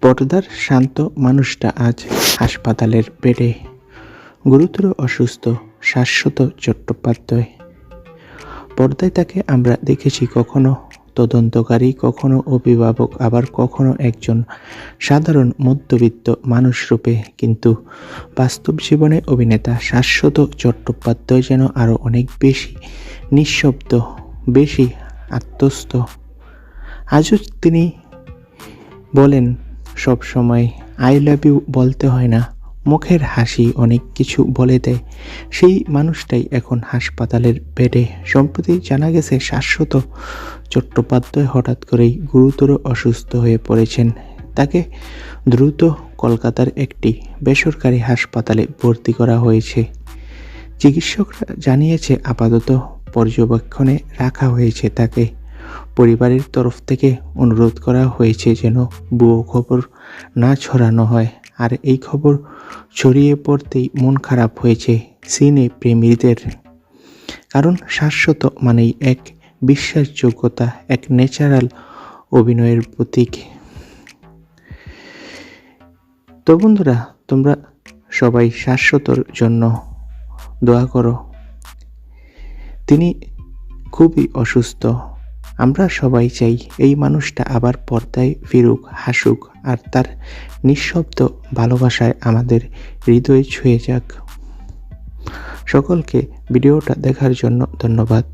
পর্দার শান্ত মানুষটা আজ হাসপাতালের বেডে। গুরুতর অসুস্থ শাশ্বত চট্টোপাধ্যায়। পর্দায় তাকে আমরা দেখেছি কখনো তদন্তকারী, কখনো অভিভাবক, আবার কখনো একজন সাধারণ মধ্যবিত্ত মানুষ রূপে। কিন্তু বাস্তব জীবনে অভিনেতা শাশ্বত চট্টোপাধ্যায় যেন আরও অনেক বেশি নিঃশব্দ, বেশি আত্মস্থ। আজও তিনি বলেন সব সময় আই লাভ ইউ বলতে হয় না। মুখের হাসি অনেক কিছু বলে দেয়। সেই মানুষটাই এখন হাসপাতালের বেডে। সম্প্রতি জানা গেছে, শাশ্বত চট্টোপাধ্যায় হঠাৎ করেই গুরুতর অসুস্থ হয়ে পড়েছেন। তাকে দ্রুত কলকাতার একটি বেসরকারি হাসপাতালে ভর্তি করা হয়েছে। চিকিৎসকরা জানিয়েছে, আপাতত পর্যবেক্ষণে রাখা হয়েছে তাকে। পরিবারের তরফ থেকে অনুরোধ করা হয়েছে যেন ভুয়ো খবর না ছড়ানো হয়। আর এই খবর ছড়িয়ে পড়তেই মন খারাপ হয়েছে সিনে প্রেমীদের। কারণ শাশ্বত মানেই এক বিশ্বাসযোগ্যতা, এক ন্যাচারাল অভিনয়ের প্রতীক। তো বন্ধুরা, তোমরা সবাই শাশ্বতর জন্য দোয়া করো। তিনি খুবই অসুস্থ। আমরা সবাই চাই এই মানুষটা আবার পর্দায় ফিরুক, হাসুক আর তার নিঃশব্দ ভালোবাসায় আমাদের হৃদয় ছুঁয়ে যাক। সকলকে ভিডিওটা দেখার জন্য ধন্যবাদ।